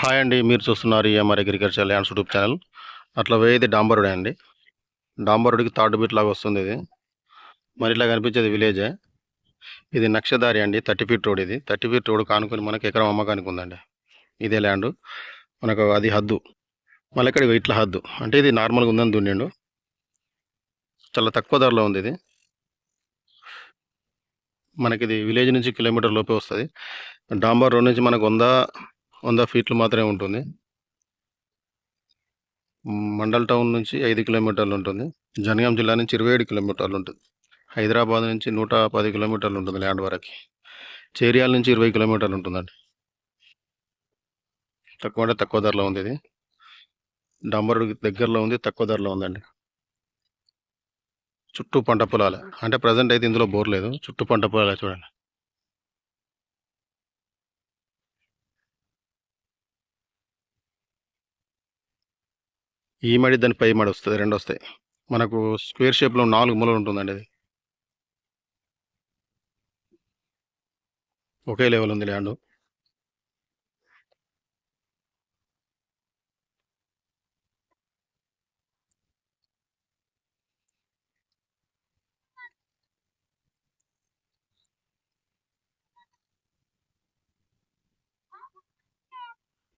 Hi అండి మీరు చూస్తున్నారు EMR agriculture lands YouTube channel. అట్లా వేయది డాంబరుడే అండి. డాంబరుడికి థర్డ్ బిట్ లాగా వస్తుంది ఇది. మరి ఇట్లా కనిపించేది విలేజే ఇది నక్షదారి అండి థర్టీ ఫీట్ రోడ్ ఇది. థర్టీ ఫీట్ రోడ్ కానుకొని మనకి ఎకరం అమ్మకానికి ఉందండి. ఇదే ల్యాండ్. మనకు అది హద్దు. మళ్ళీ ఇక్కడ ఇట్లా హద్దు. అంటే ఇది నార్మల్గా ఉందని దున్నిండు. చాలా తక్కువ ధరలో ఉంది ఇది. మనకి ఇది విలేజ్ నుంచి కిలోమీటర్ లోపే వస్తుంది. డాంబర్ రోడ్ నుంచి మనకు వంద వంద ఫీట్లు మాత్రమే ఉంటుంది. మండల్ టౌన్ నుంచి ఐదు కిలోమీటర్లు ఉంటుంది. జనగాం జిల్లా నుంచి ఇరవై ఏడు కిలోమీటర్లు ఉంటుంది. హైదరాబాద్ నుంచి నూట పది కిలోమీటర్లు ఉంటుంది ల్యాండ్ వరకు. చేరియాల నుంచి ఇరవై కిలోమీటర్లు ఉంటుందండి. తక్కువ అంటే తక్కువ ధరలో ఉంది ఇది. డంబరుడు దగ్గరలో ఉంది తక్కువ ధరలో ఉందండి. చుట్టూ పంట పొలాలే. అంటే ప్రజెంట్ అయితే ఇందులో బోర్ లేదు. చుట్టూ పంట పొలాలే చూడండి. ఈ మడి దాని పై మడి వస్తుంది రెండు వస్తాయి. మనకు స్క్వేర్ షేప్లో నాలుగు మూలలు ఉంటుందండి అది. ఒకే లెవెల్ ఉంది ల్యాండ్